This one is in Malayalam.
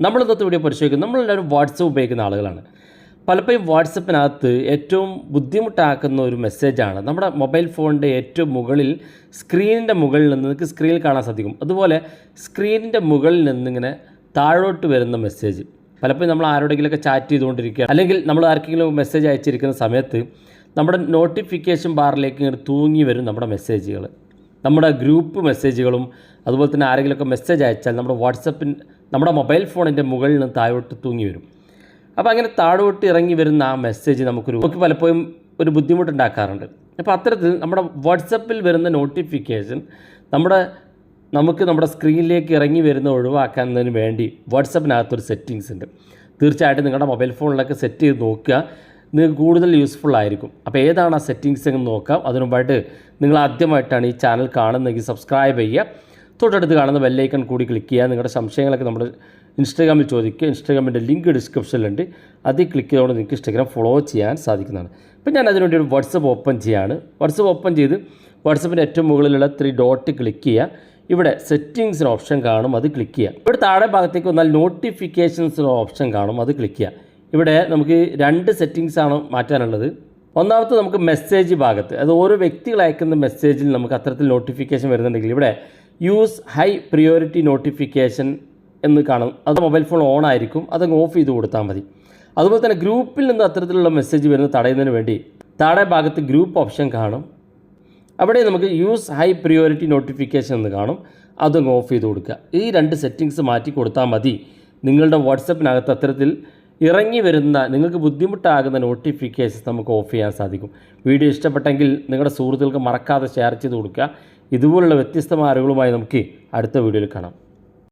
നമ്മൾ ഇന്നത്തെ വീഡിയോ പരിശോധിക്കും നമ്മളെല്ലാവരും വാട്സപ്പ് ഉപയോഗിക്കുന്ന ആളുകളാണ്. പലപ്പോഴും വാട്സപ്പിനകത്ത് ഏറ്റവും ബുദ്ധിമുട്ടാക്കുന്ന ഒരു മെസ്സേജാണ് നമ്മുടെ മൊബൈൽ ഫോണിന്റെ ഏറ്റവും മുകളിൽ സ്ക്രീനിന്റെ മുകളിൽ നിന്ന് നിങ്ങൾക്ക് സ്ക്രീനിൽ കാണാൻ സാധിക്കും. അതുപോലെ സ്ക്രീനിന്റെ മുകളിൽ നിന്നിങ്ങനെ താഴോട്ട് വരുന്ന മെസ്സേജ് പലപ്പോഴും നമ്മൾ ആരോടെങ്കിലുമൊക്കെ ചാറ്റ് ചെയ്തുകൊണ്ടിരിക്കുക അല്ലെങ്കിൽ നമ്മൾ ആർക്കെങ്കിലും മെസ്സേജ് അയച്ചിരിക്കുന്ന സമയത്ത് നമ്മുടെ നോട്ടിഫിക്കേഷൻ ബാറിലേക്ക് ഇങ്ങനെ തൂങ്ങി വരും നമ്മുടെ മെസ്സേജുകൾ നമ്മുടെ ഗ്രൂപ്പ് മെസ്സേജുകളും അതുപോലെ തന്നെ ആരെങ്കിലുമൊക്കെ മെസ്സേജ് അയച്ചാൽ നമ്മുടെ വാട്സപ്പിൻ നമ്മുടെ മൊബൈൽ ഫോണിന്റെ മുകളിൽ നിന്ന് താഴോട്ട് തൂങ്ങി വരും. അപ്പോൾ അങ്ങനെ താഴോട്ട് ഇറങ്ങി വരുന്ന ആ മെസ്സേജ് നമുക്കൊരു നമുക്ക് പലപ്പോഴും ഒരു ബുദ്ധിമുട്ടുണ്ടാക്കാറുണ്ട്. അപ്പോൾ അത്തരത്തിൽ നമ്മുടെ വാട്സപ്പിൽ വരുന്ന നോട്ടിഫിക്കേഷൻ നമ്മുടെ നമുക്ക് നമ്മുടെ സ്ക്രീനിലേക്ക് ഇറങ്ങി വരുന്ന ഒഴിവാക്കുന്നതിന് വേണ്ടി വാട്സപ്പിനകത്തൊരു സെറ്റിങ്സ് ഉണ്ട്. തീർച്ചയായിട്ടും നിങ്ങളുടെ മൊബൈൽ ഫോണിലൊക്കെ സെറ്റ് ചെയ്ത് നോക്കുക. നിങ്ങൾക്ക് കൂടുതൽ യൂസ്ഫുൾ ആയിരിക്കും. അപ്പോൾ ഏതാണ് ആ സെറ്റിങ്സ് എന്ന് നോക്കാം. അതിനുമ്പായിട്ട് നിങ്ങൾ ആദ്യമായിട്ടാണ് ഈ ചാനൽ കാണുന്നതെങ്കിൽ സബ്സ്ക്രൈബ് ചെയ്യുക. തൊട്ടടുത്ത് കാണുന്ന ബെല്ലൈക്കൺ കൂടി ക്ലിക്ക് ചെയ്യുക നിങ്ങളുടെ സംശയങ്ങളൊക്കെ നമ്മൾ ഇൻസ്റ്റാഗ്രാമിൽ ചോദിക്കുക. ഇൻസ്റ്റാഗ്രാമിന്റെ ലിങ്ക് ഡിസ്ക്രിപ്ഷനിലുണ്ട് അതിൽ ക്ലിക്ക് ചെയ്തുകൊണ്ട് നിങ്ങൾക്ക് ഇൻസ്റ്റാഗ്രാം ഫോളോ ചെയ്യാൻ സാധിക്കുന്നതാണ്. അപ്പോൾ ഞാൻ അതിനുവേണ്ടി ഒരു വാട്സപ്പ് ഓപ്പൺ ചെയ്യാണ്. വാട്സപ്പ് ഓപ്പൺ ചെയ്ത് വാട്സപ്പിന്റെ ഏറ്റവും മുകളിലുള്ള ത്രീ ഡോട്ട് ക്ലിക്ക് ചെയ്യുക. ഇവിടെ സെറ്റിങ്സിന് ഓപ്ഷൻ കാണും അത് ക്ലിക്ക് ചെയ്യുക. ഇവിടെ താഴെ ഭാഗത്തേക്ക് വന്നാൽ നോട്ടിഫിക്കേഷൻസിന് ഓപ്ഷൻ കാണും അത് ക്ലിക്ക് ചെയ്യുക. ഇവിടെ നമുക്ക് രണ്ട് സെറ്റിങ്സാണ് മാറ്റാനുള്ളത്. ഒന്നാമത്തെ നമുക്ക് മെസ്സേജ് ഭാഗത്ത് അത് ഓരോ വ്യക്തികൾ അയക്കുന്ന മെസ്സേജിൽ നമുക്ക് അത്തരത്തിൽ നോട്ടിഫിക്കേഷൻ വരുന്നുണ്ടെങ്കിൽ ഇവിടെ യൂസ് ഹൈ പ്രിയോറിറ്റി നോട്ടിഫിക്കേഷൻ എന്ന് കാണും. അത് മൊബൈൽ ഫോൺ ഓൺ ആയിരിക്കും. അതങ്ങ് ഓഫ് ചെയ്ത് കൊടുത്താൽ മതി. അതുപോലെ തന്നെ ഗ്രൂപ്പിൽ നിന്ന് അത്തരത്തിലുള്ള മെസ്സേജ് വരുന്നത് തടയുന്നതിന് വേണ്ടി താഴെ ഭാഗത്ത് ഗ്രൂപ്പ് ഓപ്ഷൻ കാണും. അവിടെ നമുക്ക് യൂസ് ഹൈ പ്രിയോറിറ്റി നോട്ടിഫിക്കേഷൻ എന്ന് കാണും. അതങ്ങ് ഓഫ് ചെയ്ത് കൊടുക്കുക. ഈ രണ്ട് സെറ്റിങ്സ് മാറ്റി കൊടുത്താൽ മതി. നിങ്ങളുടെ വാട്സപ്പിനകത്ത് അത്തരത്തിൽ ഇറങ്ങി വരുന്ന നിങ്ങൾക്ക് ബുദ്ധിമുട്ടാകുന്ന നോട്ടിഫിക്കേഷൻസ് നമുക്ക് ഓഫ് ചെയ്യാൻ സാധിക്കും. വീഡിയോ ഇഷ്ടപ്പെട്ടെങ്കിൽ നിങ്ങളുടെ സുഹൃത്തുക്കൾക്ക് മറക്കാതെ ഷെയർ ചെയ്ത് കൊടുക്കുക. ഇതുപോലുള്ള വ്യത്യസ്തമായ അറിവുകളുമായി നമുക്ക് അടുത്ത വീഡിയോയിൽ കാണാം.